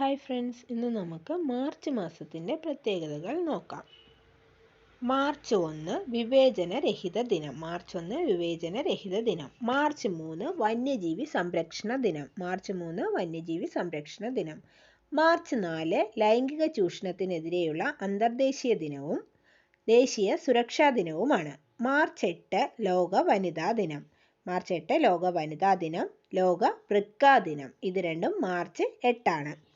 Hi friends ഇന്ന് നമുക്ക് March മാസത്തിന്റെ പ്രത്യേകതകൾ നോക്കാം. മാർച്ച് ഒന്ന് വിവേചനരഹിത ദിനം. മാർച്ച് ഒന്ന് വിവേചനരഹിത ദിനം. മാർച്ച് മൂന്ന് വന്യജീവി സംരക്ഷണ ദിനം. മാർച്ച് മൂന്ന് വന്യജീവി സംരക്ഷണ ദിനം. മാർച്ച് നാല് ലൈംഗിക ചൂഷണത്തിനെതിരെയുള്ള അന്തർദേശീയ ദിനവും ദേശീയ സുരക്ഷാ ദിനവുമാണ്. മാർച്ച് എട്ട് ലോക വനിതാ ദിനം. മാർച്ച് എട്ട് ലോക വനിതാ ദിനം ലോക വൃക്ക ദിനം. ഇത് രണ്ടും മാർച്ച് എട്ടാണ്.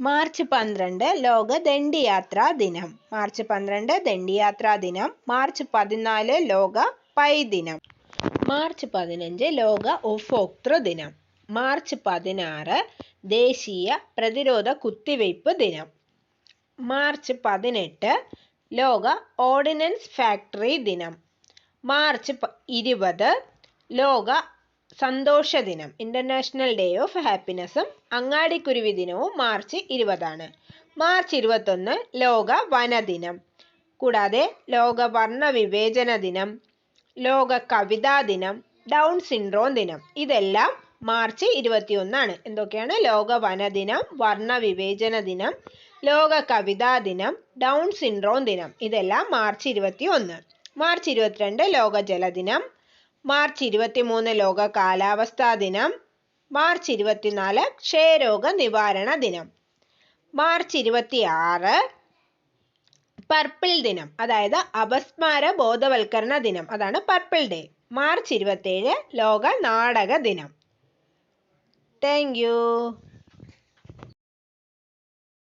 മാർച്ച് പന്ത്രണ്ട് ലോക ദണ്ഡിയാത്രാ ദിനം. മാർച്ച് പന്ത്രണ്ട് ദണ്ഡിയാത്രാ ദിനം. മാർച്ച് പതിനാല് ലോക പൈ ദിനം. മാർച്ച് പതിനഞ്ച് ലോക ഉപഭോക്തൃ ദിനം. മാർച്ച് പതിനാറ് ദേശീയ പ്രതിരോധ കുത്തിവയ്പ് ദിനം. മാർച്ച് പതിനെട്ട് ലോക ഓർഡിനൻസ് ഫാക്ടറി ദിനം. മാർച്ച് ഇരുപത് ലോക സന്തോഷ ദിനം ഇന്റർനാഷണൽ ഡേ ഓഫ് ഹാപ്പിനെസ്സും അങ്ങാടിക്കുരുവി ദിനവും മാർച്ച് ഇരുപതാണ്. മാർച്ച് ഇരുപത്തൊന്ന് ലോക വനദിനം. കൂടാതെ ലോക വർണ വിവേചന ദിനം ലോക കവിതാ ദിനം ഡൗൺ സിൻഡ്രോം ദിനം. ഇതെല്ലാം മാർച്ച് ഇരുപത്തിയൊന്നാണ്. എന്തൊക്കെയാണ്? ലോക വനദിനം വർണ വിവേചന ദിനം ലോക കവിതാ ദിനം ഡൗൺ സിൻഡ്രോം ദിനം. ഇതെല്ലാം മാർച്ച് ഇരുപത്തി ഒന്ന് മാർച്ച് ഇരുപത്തിരണ്ട് ലോക ജലദിനം മാർച്ച് ഇരുപത്തിമൂന്ന് ലോക കാലാവസ്ഥാ ദിനം. മാർച്ച് ഇരുപത്തിനാല് ക്ഷയരോഗ നിവാരണ ദിനം. മാർച്ച് ഇരുപത്തി ആറ് പർപ്പിൾ ദിനം അതായത് അപസ്മാര ബോധവൽക്കരണ ദിനം. അതാണ് പർപ്പിൾ ഡേ. മാർച്ച് ഇരുപത്തേഴ് ലോക നാടക ദിനം. താങ്ക്